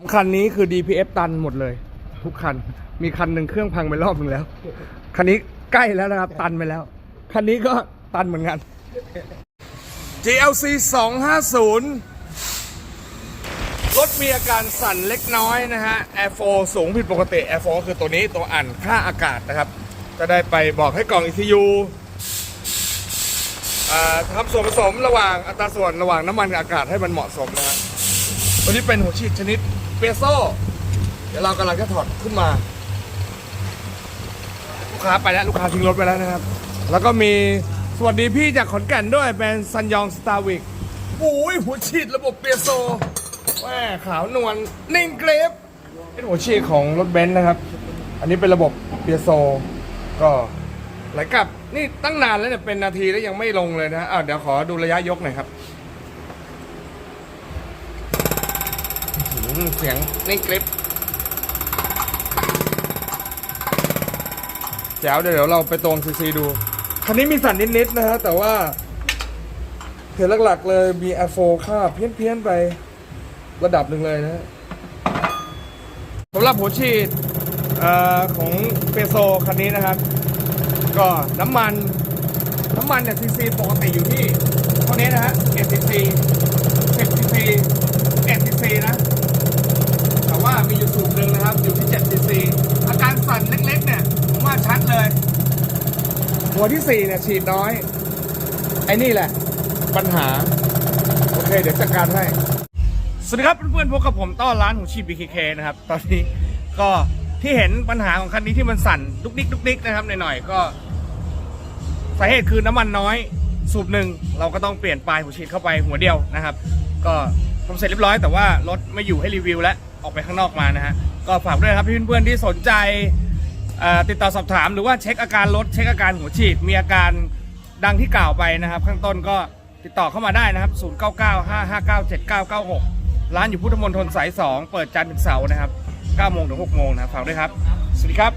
สำคัญนี้คือ DPF ตันหมดเลย ทุกคัน มีคันหนึ่งเครื่องพังไปรอบหนึ่งแล้ว คันนี้ใกล้แล้วนะครับ ตันไปแล้ว คันนี้ก็ตันเหมือนกัน GLC 250 รถมีอาการสั่นเล็กน้อยนะฮะ Air 4สูงผิดปกติ Air 4ก็คือตัวนี้ตัวอ่านค่าอากาศนะครับ จะได้ไปบอกให้กล่อง ECU ทำส่วนผสมระหว่างอัตราส่วนระหว่างน้ำมันกับอากาศให้มันเหมาะสมนะฮะ ตัวนี้เป็นหัวฉีดชนิดเปโซเดี๋ยวเรากำลังจะถอดขึ้นมา ลูกค้าไปแล้วลูกค้าทิ้งรถไปแล้วนะครับ แล้วก็มีสวัสดีพี่จากขอนแก่นด้วยเป็นซันยองสตาร์วิกโอ้ยหัวฉีดระบบเปียโซแหมขาวนวลนิ่งเกรฟเป็นหัวฉีดของรถเบนซ์นะครับ อันนี้เป็นระบบเปียโซ ก็ไหลกลับ นี่ตั้งนานแล้วเนี่ยเป็นนาทีแล้วยังไม่ลงเลยนะอะเดี๋ยวขอดูระยะยกหน่อยครับ อืม เสียงนิ่งกริปแจ๋วเดี๋ยวเราไปตรงซีซีดู คันนี้มีสั่นนิดๆนะฮะ แต่ว่าเหตุหลักๆเลยมี F4 ค่าเพี้ยนๆไประดับหนึ่งเลยนะสำหรับหัวฉีดอของเปโซคันนี้นะครับ ก็น้ำมัน น้ำมันเนี่ยซีซีปกติอยู่ที่เท่านี้นะฮะ1ซีซี10ซีซี1ซีซีนะ แต่ว่ามีอยู่สูบหนึ่งนะครับ อยู่ที่7 cc อาการสั่นเล็ก ๆ เนี่ยผมว่าชัดเลย หัวที่4เนี่ยฉีดน้อย ไอ้นี่แหละ ปัญหา โอเค เดี๋ยวจัดการให้ สวัสดีครับเพื่อนๆพบกับผมต้อนร้านหูชีพ BKK นะครับ ตอนนี้ก็ที่เห็นปัญหาของคันนี้ที่มันสั่นดุกดิกดุกดิกนะครับหน่อยๆก็สาเหตุคือน้ำมันน้อย สูบหนึ่งเราก็ต้องเปลี่ยนปลายหัวฉีดเข้าไปหัวเดียวนะครับ ก็ทำเสร็จเรียบร้อยแต่ว่ารถไม่อยู่ให้รีวิว แล้วออกไปข้างนอกมานะฮะก็ฝากด้วยครับเพื่อนๆที่สนใจ ติดต่อสอบถามหรือว่าเช็คอาการรถเช็คอาการหัวฉีด มีอาการดังที่กล่าวไปนะครับ ข้างต้นก็ติดต่อเข้ามาได้นะครับ 0995597996 ร้านอยู่พุทธมณฑลสาย 2 เปิดจันทร์ถึงเสาร์นะครับ9โมงถึง6โมงนะครับฝากด้วยครับ สวัสดีครับ